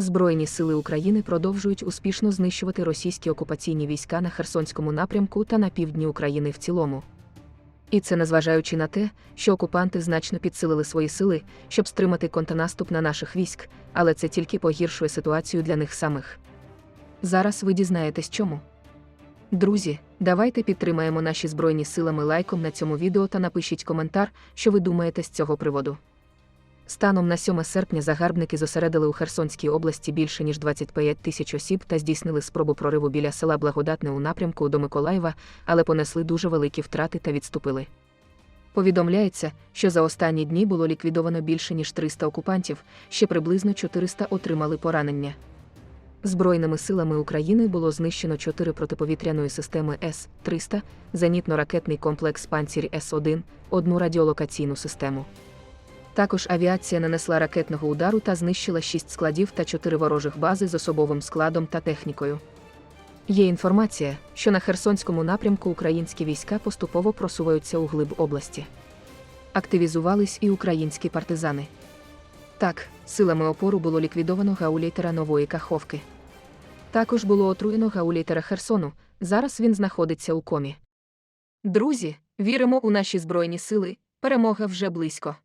Збройні сили України продовжують успішно знищувати російські окупаційні війська на Херсонському напрямку та на півдні України в цілому. І це незважаючи на те, що окупанти значно підсилили свої сили, щоб стримати контрнаступ на наших військ, але це тільки погіршує ситуацію для них самих. Зараз ви дізнаєтесь чому. Друзі, давайте підтримаємо наші збройні силами лайком на цьому відео та напишіть коментар, що ви думаєте з цього приводу. Станом на 7 серпня загарбники зосередили у Херсонській області більше ніж 25 тисяч осіб та здійснили спробу прориву біля села Благодатне у напрямку до Миколаєва, але понесли дуже великі втрати та відступили. Повідомляється, що за останні дні було ліквідовано більше ніж 300 окупантів, ще приблизно 400 отримали поранення. Збройними силами України було знищено 4 протиповітряної системи С-300, зенітно-ракетний комплекс Панцір С-1, одну радіолокаційну систему. Також авіація нанесла ракетного удару та знищила 6 складів та 4 ворожих бази з особовим складом та технікою. Є інформація, що на Херсонському напрямку українські війська поступово просуваються у глиб області. Активізувались і українські партизани. Так, силами опору було ліквідовано гауляйтера нової Каховки. Також було отруєно гауляйтера Херсону. Зараз він знаходиться у комі. Друзі, віримо у наші збройні сили, перемога вже близько.